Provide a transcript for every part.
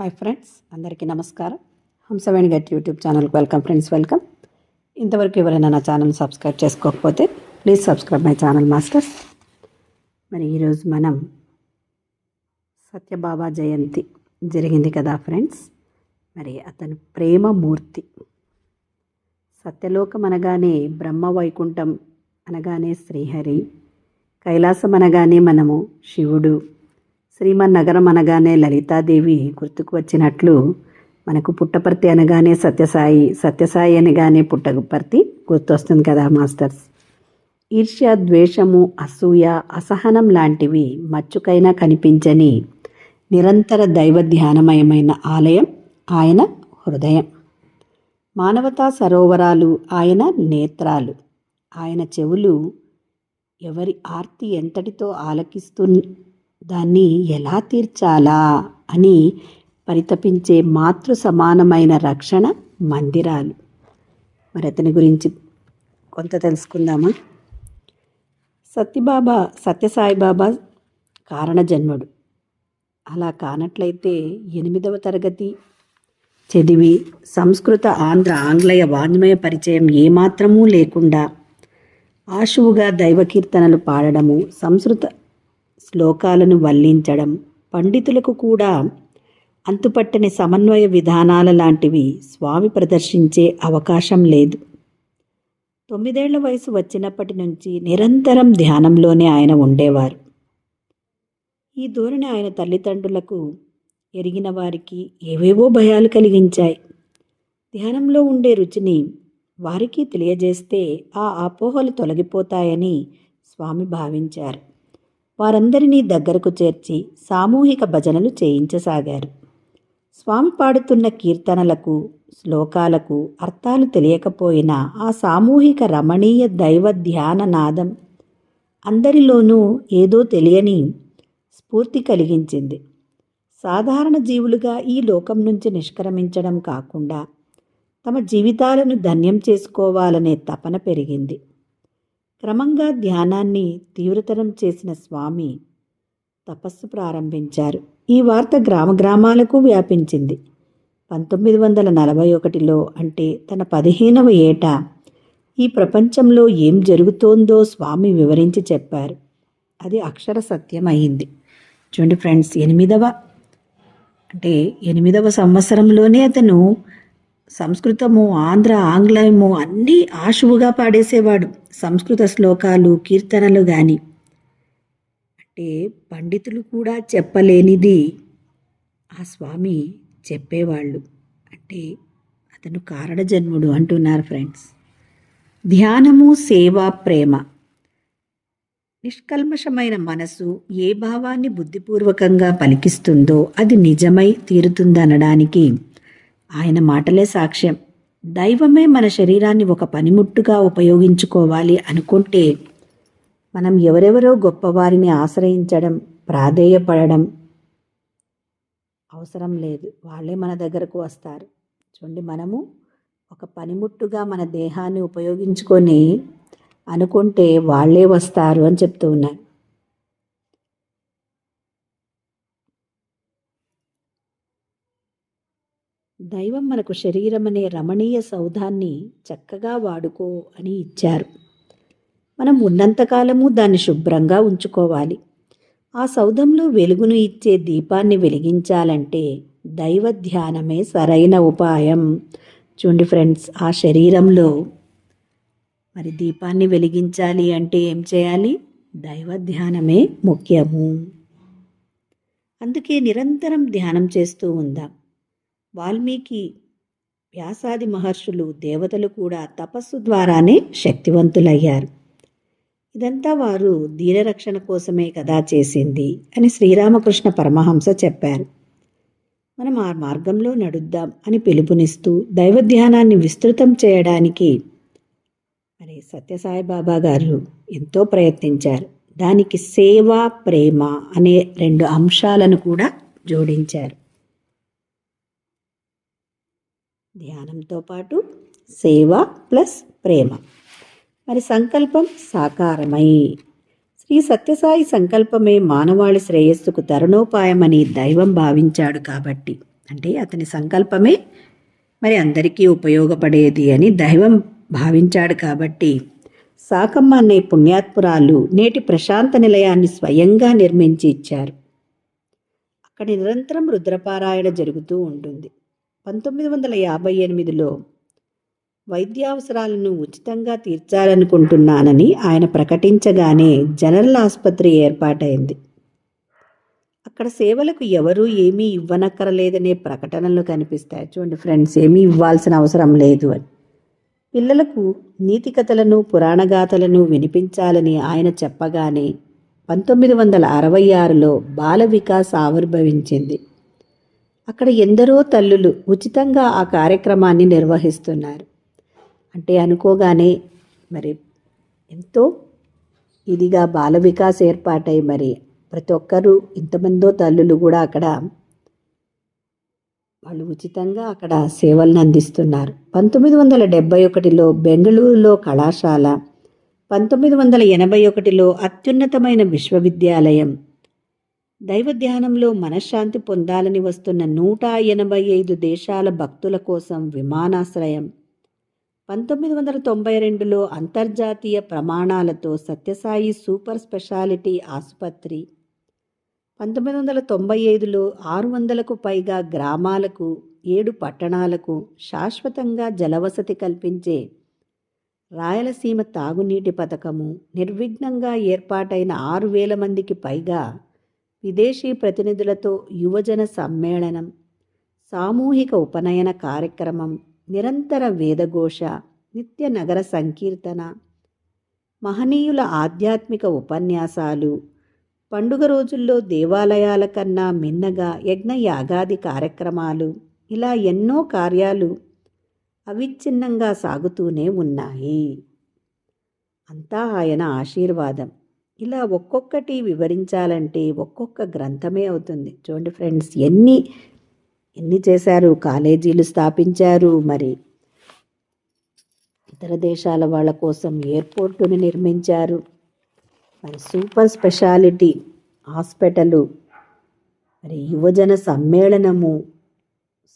Hi friends అందరికీ నమస్కారం. హంసవేణి గట్ యూట్యూబ్ ఛానల్కి వెల్కమ్ ఫ్రెండ్స్ వెల్కమ్. ఇంతవరకు ఎవరైనా నా ఛానల్ సబ్స్క్రైబ్ చేసుకోకపోతే please subscribe my channel masters. మరి ఈరోజు మనం సత్యబాబా జయంతి జరిగింది కదా ఫ్రెండ్స్. మరి అతను ప్రేమమూర్తి సత్యలోకం అనగానే బ్రహ్మ వైకుంఠం అనగానే శ్రీహరి. కైలాసం అనగానే మనము శివుడు. శ్రీమన్నగరం అనగానే లలితాదేవి గుర్తుకు వచ్చినట్లు మనకు పుట్టపర్తి అనగానే సత్యసాయి సత్యసాయి అనగానే పుట్టపర్తి గుర్తొస్తుంది కదా మాస్టర్స్. ఈర్ష్య ద్వేషము అసూయ అసహనం లాంటివి మచ్చుకైనా కనిపించని నిరంతర దైవ ధ్యానమయమైన ఆలయం ఆయన హృదయం. మానవతా సరోవరాలు ఆయన నేత్రాలు. ఆయన చెవులు ఎవరి ఆర్తి ఎంతటితో ఆలకిస్తూ దాన్ని ఎలా తీర్చాలా అని పరితపించే మాతృ సమానమైన రక్షణ మందిరాలు. మరి అతని గురించి కొంత తెలుసుకుందామా? సత్యబాబా సత్యసాయిబాబా కారణజన్ముడు. అలా కానట్లయితే ఎనిమిదవ తరగతి చదివి సంస్కృత ఆంధ్ర ఆంగ్లేయ వాంగ్మయ పరిచయం ఏమాత్రమూ లేకుండా ఆశువుగా దైవ కీర్తనలు పాడడము సంస్కృత శ్లోకాలను వల్లించడం పండితులకు కూడా అంతుపట్టని సమన్వయ విధానాల లాంటివి స్వామి ప్రదర్శించే అవకాశం లేదు. తొమ్మిదేళ్ళ వయసు వచ్చినప్పటి నుంచి నిరంతరం ధ్యానంలోనే ఆయన ఉండేవారు. ఈ ధోరణి ఆయన తల్లిదండ్రులకు ఎరిగిన వారికి ఏవేవో భయాలు కలిగించాయి. ధ్యానంలో ఉండే రుచిని వారికి తెలియజేస్తే ఆ అపోహలు తొలగిపోతాయని స్వామి భావించారు. వారందరినీ దగ్గరకు చేర్చి సామూహిక భజనలు చేయించసాగారు. స్వామి పాడుతున్న కీర్తనలకు శ్లోకాలకు అర్థాలు తెలియకపోయినా ఆ సామూహిక రమణీయ దైవ ధ్యాన నాదం అందరిలోనూ ఏదో తెలియని స్ఫూర్తి కలిగించింది. సాధారణ జీవులుగా ఈ లోకం నుంచి నిష్క్రమించడం కాకుండా తమ జీవితాలను ధన్యం చేసుకోవాలనే తపన పెరిగింది. క్రమంగా ధ్యానాన్ని తీవ్రతరం చేసిన స్వామి తపస్సు ప్రారంభించారు. ఈ వార్త గ్రామ గ్రామాలకు వ్యాపించింది. పంతొమ్మిది వందల నలభై ఒకటిలో అంటే తన పదిహేనవ ఏట ఈ ప్రపంచంలో ఏం జరుగుతోందో స్వామి వివరించి చెప్పారు. అది అక్షర సత్యం అయింది చూడండి ఫ్రెండ్స్ ఎనిమిదవ అంటే ఎనిమిదవ సంవత్సరంలోనే అతను సంస్కృతము ఆంధ్ర ఆంగ్లము అన్నీ ఆశువుగా పాడేసేవాడు. సంస్కృత శ్లోకాలు కీర్తనలు కానీ అంటే పండితులు కూడా చెప్పలేనిది ఆ స్వామి చెప్పేవాళ్ళు. అంటే అతను కారణజన్ముడు అంటున్నారు ఫ్రెండ్స్. ధ్యానము సేవ ప్రేమ. నిష్కల్మషమైన మనసు ఏ భావాన్ని బుద్ధిపూర్వకంగా పలికిస్తుందో అది నిజమై తీరుతుందనడానికి ఆయన మాటలే సాక్ష్యం. దైవమే మన శరీరాన్ని ఒక పనిముట్టుగా ఉపయోగించుకోవాలి అనుకుంటే మనం ఎవరెవరో గొప్పవారిని ఆశ్రయించడం ప్రాధేయపడడం అవసరం లేదు. వాళ్ళే మన దగ్గరకు వస్తారు. చూడండి మనము ఒక పనిముట్టుగా మన దేహాన్ని ఉపయోగించుకొని అనుకుంటే వాళ్ళే వస్తారు అని చెప్తూ ఉన్నారు. దైవం మనకు శరీరం అనే రమణీయ సౌధాన్ని చక్కగా వాడుకో అని ఇచ్చారు. మనం ఉన్నంతకాలము దాన్ని శుభ్రంగా ఉంచుకోవాలి. ఆ సౌధంలో వెలుగును ఇచ్చే దీపాన్ని వెలిగించాలంటే దైవ ధ్యానమే సరైన ఉపాయం. చూడండి ఫ్రెండ్స్ ఆ శరీరంలో మరి దీపాన్ని వెలిగించాలి అంటే ఏం చేయాలి? దైవ ధ్యానమే ముఖ్యము. అందుకే నిరంతరం ధ్యానం చేస్తూ ఉందాం. వాల్మీకి వ్యాసాది మహర్షులు దేవతలు కూడా తపస్సు ద్వారానే శక్తివంతులయ్యారు. ఇదంతా వారు దీనరక్షణ కోసమే కదా చేసింది అని శ్రీరామకృష్ణ పరమహంస చెప్పారు. మనం ఆ మార్గంలో నడుద్దాం అని పిలుపునిస్తూ దైవ ధ్యానాన్ని విస్తృతం చేయడానికి మరి సత్యసాయిబాబా గారు ఎంతో ప్రయత్నించారు. దానికి సేవ ప్రేమ అనే రెండు అంశాలను కూడా జోడించారు. ధ్యానంతో పాటు సేవ ప్లస్ ప్రేమ. మరి సంకల్పం సాకారమై. శ్రీ సత్యసాయి సంకల్పమే మానవాళి శ్రేయస్సుకు తరుణోపాయమని దైవం భావించాడు కాబట్టి. అంటే అతని సంకల్పమే మరి అందరికీ ఉపయోగపడేది అని దైవం భావించాడు కాబట్టి. సాకమ్మ అనే పుణ్యాత్పురాలు నేటి ప్రశాంత నిలయాన్ని స్వయంగా నిర్మించి ఇచ్చారు. అక్కడ నిరంతరం రుద్రపారాయణ జరుగుతూ ఉంటుంది. పంతొమ్మిది వందల యాభై ఎనిమిదిలో వైద్యావసరాలను ఉచితంగా తీర్చాలనుకుంటున్నానని ఆయన ప్రకటించగానే జనరల్ ఆసుపత్రి ఏర్పాటైంది. అక్కడ సేవలకు ఎవరూ ఏమీ ఇవ్వనక్కరలేదనే ప్రకటనలు కనిపిస్తాయి. చూడండి ఫ్రెండ్స్ ఏమీ ఇవ్వాల్సిన అవసరం లేదు అని. పిల్లలకు నీతి కథలను పురాణగాథలను వినిపించాలని ఆయన చెప్పగానే పంతొమ్మిది వందల అరవై ఆరులో బాల వికాస్ ఆవిర్భవించింది. అక్కడ ఎందరో తల్లులు ఉచితంగా ఆ కార్యక్రమాన్ని నిర్వహిస్తున్నారు. అంటే అనుకోగానే మరి ఎంతో ఇదిగా బాల వికాస్ ఏర్పాటై మరి ప్రతి ఒక్కరూ ఇంతమందో తల్లులు కూడా అక్కడ వాళ్ళు ఉచితంగా అక్కడ సేవలను అందిస్తున్నారు. పంతొమ్మిది వందల డెబ్బై ఒకటిలో బెంగళూరులో కళాశాల పంతొమ్మిది వందల ఎనభై ఒకటిలో అత్యున్నతమైన విశ్వవిద్యాలయం దైవ ధ్యానంలో మనశ్శాంతి పొందాలని వస్తున్న నూట ఎనభై ఐదు దేశాల భక్తుల కోసం విమానాశ్రయం. పంతొమ్మిది వందల తొంభై రెండులో అంతర్జాతీయ ప్రమాణాలతో సత్యసాయి సూపర్ స్పెషాలిటీ ఆసుపత్రి. పంతొమ్మిది వందల తొంభై ఐదులో ఆరు వందలకు పైగా గ్రామాలకు ఏడు పట్టణాలకు శాశ్వతంగా జలవసతి కల్పించే రాయలసీమ తాగునీటి పథకము నిర్విఘ్నంగా ఏర్పాటైన ఆరు వేల మందికి పైగా విదేశీ ప్రతినిధులతో యువజన సమ్మేళనం సామూహిక ఉపనయన కార్యక్రమం నిరంతర వేదఘోష నిత్య నగర సంకీర్తన మహనీయుల ఆధ్యాత్మిక ఉపన్యాసాలు పండుగ రోజుల్లో దేవాలయాల కన్నా మిన్నగా యజ్ఞయాగాది కార్యక్రమాలు ఇలా ఎన్నో కార్యాలు అవిచ్ఛిన్నంగా సాగుతూనే ఉన్నాయి. అంతా ఆయన ఆశీర్వాదం. ఇలా ఒక్కొక్కటి వివరించాలంటే ఒక్కొక్క గ్రంథమే అవుతుంది. చూడండి ఫ్రెండ్స్ ఎన్ని ఎన్ని చేశారు కాలేజీలు స్థాపించారు మరి ఇతర దేశాల వాళ్ళ కోసం ఎయిర్పోర్టుని నిర్మించారు మరి సూపర్ స్పెషాలిటీ హాస్పిటలు మరి యువజన సమ్మేళనము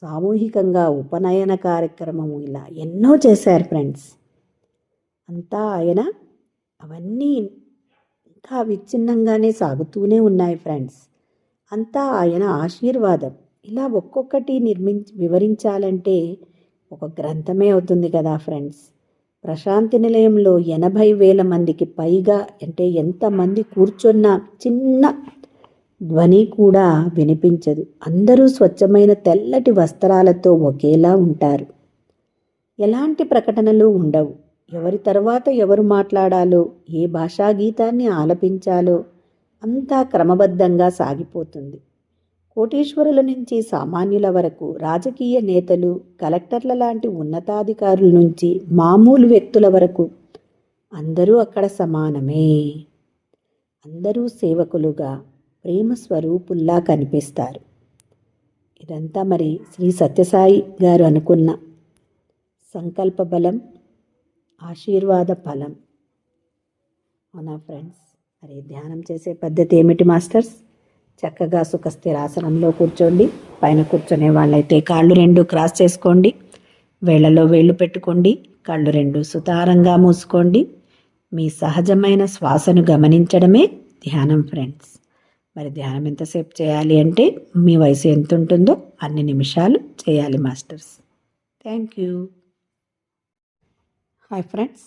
సామూహికంగా ఉపనయన కార్యక్రమము ఇలా ఎన్నో చేశారు ఫ్రెండ్స్. అంతా ఆయన అవన్నీ ఇంకా విచ్ఛిన్నంగానే సాగుతూనే ఉన్నాయి ఫ్రెండ్స్. అంతా ఆయన ఆశీర్వాదం. ఇలా ఒక్కొక్కటి నిర్మించి వివరించాలంటే ఒక గ్రంథమే అవుతుంది కదా ఫ్రెండ్స్. ప్రశాంతి నిలయంలో ఎనభై వేల మందికి పైగా అంటే ఎంతమంది కూర్చున్న చిన్న ధ్వని కూడా వినిపించదు. అందరూ స్వచ్ఛమైన తెల్లటి వస్త్రాలతో ఒకేలా ఉంటారు. ఎలాంటి ప్రకటనలు ఉండవు. ఎవరి తర్వాత ఎవరు మాట్లాడాలో ఏ భాషా గీతాన్ని ఆలపించాలో అంతా క్రమబద్ధంగా సాగిపోతుంది. కోటీశ్వరుల నుంచి సామాన్యుల వరకు రాజకీయ నేతలు కలెక్టర్ల లాంటి ఉన్నతాధికారుల నుంచి మామూలు వ్యక్తుల వరకు అందరూ అక్కడ సమానమే. అందరూ సేవకులుగా ప్రేమ స్వరూపుల్లా కనిపిస్తారు. ఇదంతా మరి శ్రీ సత్యసాయి గారు అనుకున్న సంకల్ప బలం ఆశీర్వాద ఫలం. అవునా ఫ్రెండ్స్? మరి ధ్యానం చేసే పద్ధతి ఏమిటి మాస్టర్స్? చక్కగా సుఖ స్థిరాసనంలో కూర్చోండి. పైన కూర్చునే వాళ్ళైతే కాళ్ళు రెండు క్రాస్ చేసుకోండి. వేళ్ళలో వేళ్ళు పెట్టుకోండి. కళ్ళు రెండు సుతారంగా మూసుకోండి. మీ సహజమైన శ్వాసను గమనించడమే ధ్యానం ఫ్రెండ్స్. మరి ధ్యానం ఎంతసేపు చేయాలి అంటే మీ వయసు ఎంత ఉంటుందో అన్ని నిమిషాలు చేయాలి masters. Thank you. Hi friends